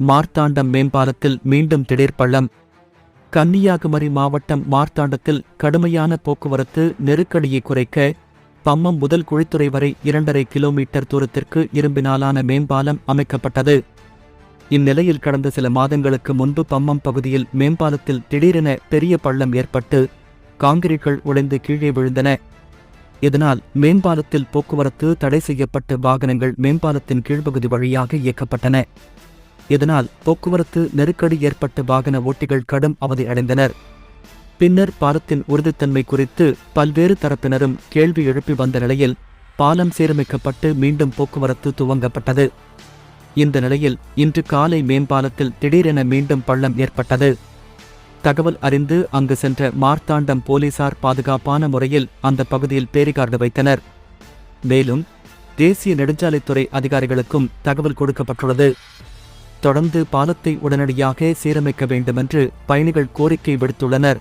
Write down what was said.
மார்த்தாண்டம் மேம்பாலத்தில் மீண்டும் திடீர் பள்ளம் கன்னியாகுமரி மாவட்டம் மார்த்தாண்டத்தில் கடுமையான போக்குவரத்து நெருக்கடியை குறைக்க பம்மம் முதல் குழித்துறை வரை இரண்டரை கிலோமீட்டர் தூரத்திற்கு இரும்பினாலான மேம்பாலம் அமைக்கப்பட்டது. இந்நிலையில் கடந்த சில மாதங்களுக்கு முன்பு பம்மம் பகுதியில் மேம்பாலத்தில் திடீரென பெரிய பள்ளம் ஏற்பட்டு காங்கிரீட்கள் உடைந்து கீழே விழுந்தன. இதனால் மேம்பாலத்தில் போக்குவரத்து தடை செய்யப்பட்டு வாகனங்கள் மேம்பாலத்தின் கீழ்ப்பகுதி வழியாக இயக்கப்பட்டன. இதனால் போக்குவரத்து நெருக்கடி ஏற்பட்டு வாகன ஓட்டிகள் கடும் அவதி அடைந்தனர். பின்னர் பாலத்தின் உறுதித்தன்மை குறித்து பல்வேறு தரப்பினரும் கேள்வி எழுப்பி வந்த நிலையில் பாலம் சீரமைக்கப்பட்டு மீண்டும் போக்குவரத்து துவங்கப்பட்டது. இந்த நிலையில் இன்று காலை மேம்பாலத்தில் திடீரென மீண்டும் பள்ளம் ஏற்பட்டது. தகவல் அறிந்து அங்கு சென்ற மார்த்தாண்டம் போலீசார் பாதுகாப்பான முறையில் அந்த பகுதியில் பேரிகார்டு வைத்தனர். மேலும் தேசிய நெடுஞ்சாலைத்துறை அதிகாரிகளுக்கும் தகவல் கொடுக்கப்பட்டுள்ளது. தொடர்ந்து பாலத்தை உடனடியாக சீரமைக்க வேண்டுமென்று பயணிகள் கோரிக்கை விடுத்துள்ளனர்.